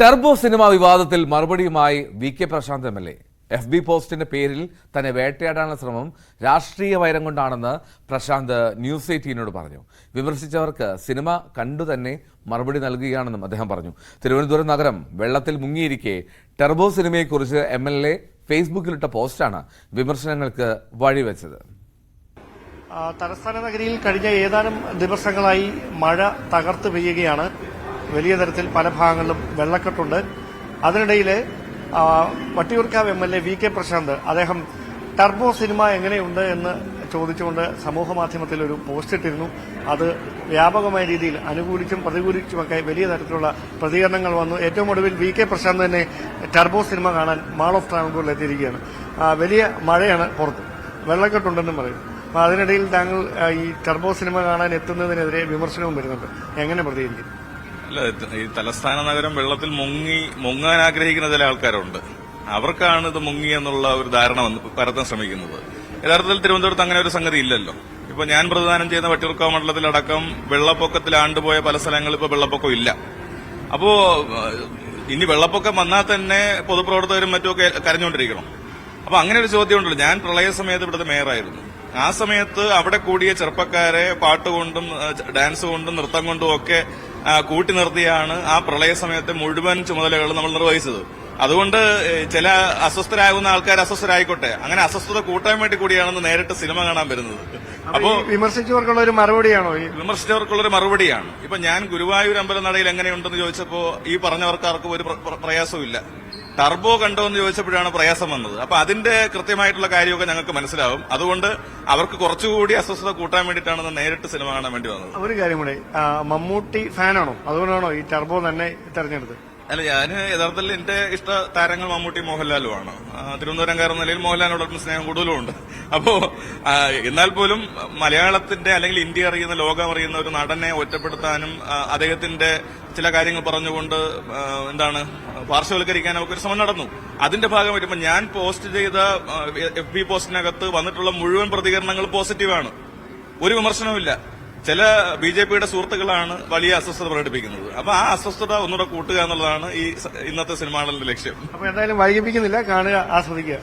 Turbo cinema വിവാദത്തിൽ മറുപടിയുമായി V K Prasanth M L A. F B പോസ്റ്റിന്റെ പേരിൽ തന്നെ വേട്ടയാടാനുള്ള ശ്രമം രാഷ്ട്രീയ വൈരം കൊണ്ടാണെന്ന് പ്രശാന്ത് ന്യൂസ് എയ്റ്റീനോട് പറഞ്ഞു. വിമർശിച്ചവർക്ക് സിനിമ കണ്ടു തന്നെ മറുപടി നൽകുകയാണെന്നും അദ്ദേഹം പറഞ്ഞു. തിരുവനന്തപുരം നഗരം വെള്ളത്തിൽ മുങ്ങിയിരിക്കെ ടെർബോ സിനിമയെക്കുറിച്ച് എം എൽ എ ഫേസ്ബുക്കിലിട്ട പോസ്റ്റാണ് വിമർശനങ്ങൾക്ക് വഴിവെച്ചത്. തലസ്ഥാന നഗരിയിൽ കഴിഞ്ഞ ഏതാനും ദിവസങ്ങളായി മഴ തകർത്ത് പെയ്യുകയാണ്. വലിയ തരത്തിൽ പല ഭാഗങ്ങളിലും വെള്ളക്കെട്ടുണ്ട്. അതിനിടയിൽ Vattiyoorkavu M L A V K Prasanth അദ്ദേഹം ടർബോ സിനിമ എങ്ങനെയുണ്ട് എന്ന് ചോദിച്ചുകൊണ്ട് സമൂഹ മാധ്യമത്തിൽ ഒരു പോസ്റ്റ് ഇട്ടിരുന്നു. അത് വ്യാപകമായ രീതിയിൽ അനുകൂലിച്ചും പ്രതികൂലിച്ചുമൊക്കെ വലിയ തരത്തിലുള്ള പ്രതികരണങ്ങൾ വന്നു. ഏറ്റവും ഒടുവിൽ വി കെ പ്രശാന്ത് തന്നെ ടർബോ സിനിമ കാണാൻ മാൾ ഓഫ് ട്രാവൻകൂറിൽ എത്തിയിരിക്കുകയാണ്. വലിയ മഴയാണ് പുറത്ത്. വെള്ളക്കെട്ടുണ്ടെന്നും പറയും. അപ്പോൾ അതിനിടയിൽ താങ്കൾ ഈ ടർബോ സിനിമ കാണാൻ എത്തുന്നതിനെതിരെ വിമർശനവും വരുന്നുണ്ട്. എങ്ങനെ പ്രതികരിക്കും? അല്ല ഈ തലസ്ഥാന നഗരം വെള്ളത്തിൽ മുങ്ങി മുങ്ങാൻ ആഗ്രഹിക്കുന്ന ചില ആൾക്കാരുണ്ട്. അവർക്കാണ് ഇത് മുങ്ങി എന്നുള്ള ഒരു ധാരണ പരത്താൻ ശ്രമിക്കുന്നത്. യഥാർത്ഥത്തിൽ തിരുവനന്തപുരത്ത് അങ്ങനെ ഒരു സംഗതി ഇല്ലല്ലോ. ഇപ്പൊ ഞാൻ പ്രതിദാനം ചെയ്യുന്ന വട്ടിയൂർക്കാവ് മണ്ഡലത്തിലടക്കം വെള്ളപ്പൊക്കത്തിൽ ആണ്ടുപോയ പല സ്ഥലങ്ങളിൽ ഇപ്പൊ വെള്ളപ്പൊക്കം ഇല്ല. അപ്പോ ഇനി വെള്ളപ്പൊക്കം വന്നാൽ തന്നെ പൊതുപ്രവർത്തകരും മറ്റുമൊക്കെ കരഞ്ഞുകൊണ്ടിരിക്കണം. അപ്പൊ അങ്ങനെ ഒരു ചോദ്യം ഉണ്ടല്ലോ. ഞാൻ പ്രളയ സമയത്ത് ഇവിടുത്തെ മേയറായിരുന്നു. ആ സമയത്ത് അവിടെ കൂടിയ ചെറുപ്പക്കാരെ പാട്ടുകൊണ്ടും ഡാൻസ് കൊണ്ടും നൃത്തം കൊണ്ടും ഒക്കെ കൂട്ടി നിർത്തിയാണ് ആ പ്രളയ സമയത്തെ മുഴുവൻ ചുമതലകൾ നമ്മൾ നിർവഹിച്ചത്. അതുകൊണ്ട് ചില അസ്വസ്ഥരാകുന്ന ആൾക്കാർ അസ്വസ്ഥരായിക്കോട്ടെ. അങ്ങനെ അസ്വസ്ഥത കൂട്ടാൻ വേണ്ടി കൂടിയാണെന്ന് നേരിട്ട് സിനിമ കാണാൻ വരുന്നത്. അപ്പോ വിമർശിച്ചവർക്കുള്ള ഒരു മറുപടിയാണോ ഈ? വിമർശിച്ചവർക്കുള്ളൊരു മറുപടിയാണ്. ഇപ്പൊ ഞാൻ ഗുരുവായൂർ അമ്പലനടയിൽ എങ്ങനെയുണ്ടെന്ന് ചോദിച്ചപ്പോ ഈ പറഞ്ഞവർക്കാർക്കും ഒരു പ്രയാസവും ഇല്ല പ്രയാസവും ടർബോ കണ്ടോ എന്ന് ചോദിച്ചപ്പോഴാണ് പ്രയാസം വന്നത്. അപ്പൊ അതിന്റെ കൃത്യമായിട്ടുള്ള കാര്യമൊക്കെ ഞങ്ങൾക്ക് മനസ്സിലാവും. അതുകൊണ്ട് അവർക്ക് കുറച്ചുകൂടി അസ്വസ്ഥത കൂട്ടാൻ വേണ്ടിയിട്ടാണ് നേരിട്ട് സിനിമ കാണാൻ വേണ്ടി വന്നത്. ഒരു കാര്യം കൂടി മമ്മൂട്ടി ഫാനാണോ? അതുകൊണ്ടാണോ ഈ ടർബോ തന്നെ തെരഞ്ഞെടുത്തത്? അല്ല ഞാൻ യഥാർത്ഥത്തിൽ എന്റെ ഇഷ്ട താരങ്ങൾ മമ്മൂട്ടി മോഹൻലാലും ആണ്. തിരുവനന്തപുരംകാരെന്ന നിലയിൽ മോഹൻലാലിനോടൊപ്പം സ്നേഹം കൂടുതലുമുണ്ട് അപ്പോ എന്നാൽ പോലും മലയാളത്തിന്റെ അല്ലെങ്കിൽ ഇന്ത്യ അറിയുന്ന ലോകം അറിയുന്ന ഒരു നടനെ ഒറ്റപ്പെടുത്താനും അദ്ദേഹത്തിന്റെ ചില കാര്യങ്ങൾ പറഞ്ഞുകൊണ്ട് എന്താണ് പാർശ്വവൽക്കരിക്കാൻ ഒക്കെ ഒരു ശ്രമം നടന്നു. അതിന്റെ ഭാഗമായിട്ട് ഇപ്പൊ ഞാൻ പോസ്റ്റ് ചെയ്ത എഫ് ബി പോസ്റ്റിനകത്ത് വന്നിട്ടുള്ള മുഴുവൻ പ്രതികരണങ്ങൾ പോസിറ്റീവാണ്. ഒരു വിമർശനവുമില്ല. ചില ബി ജെ പിയുടെ സുഹൃത്തുക്കളാണ് വലിയ അസ്വസ്ഥത പ്രകടിപ്പിക്കുന്നത്. അപ്പൊ ആ അസ്വസ്ഥത ഒന്നുകൂടെ കൂട്ടുക എന്നുള്ളതാണ് ഈ ഇന്നത്തെ സിനിമകളുടെ ലക്ഷ്യം. അപ്പൊ എന്തായാലും വൈകിപ്പിക്കുന്നില്ല. കാണുക ആസ്വദിക്കുക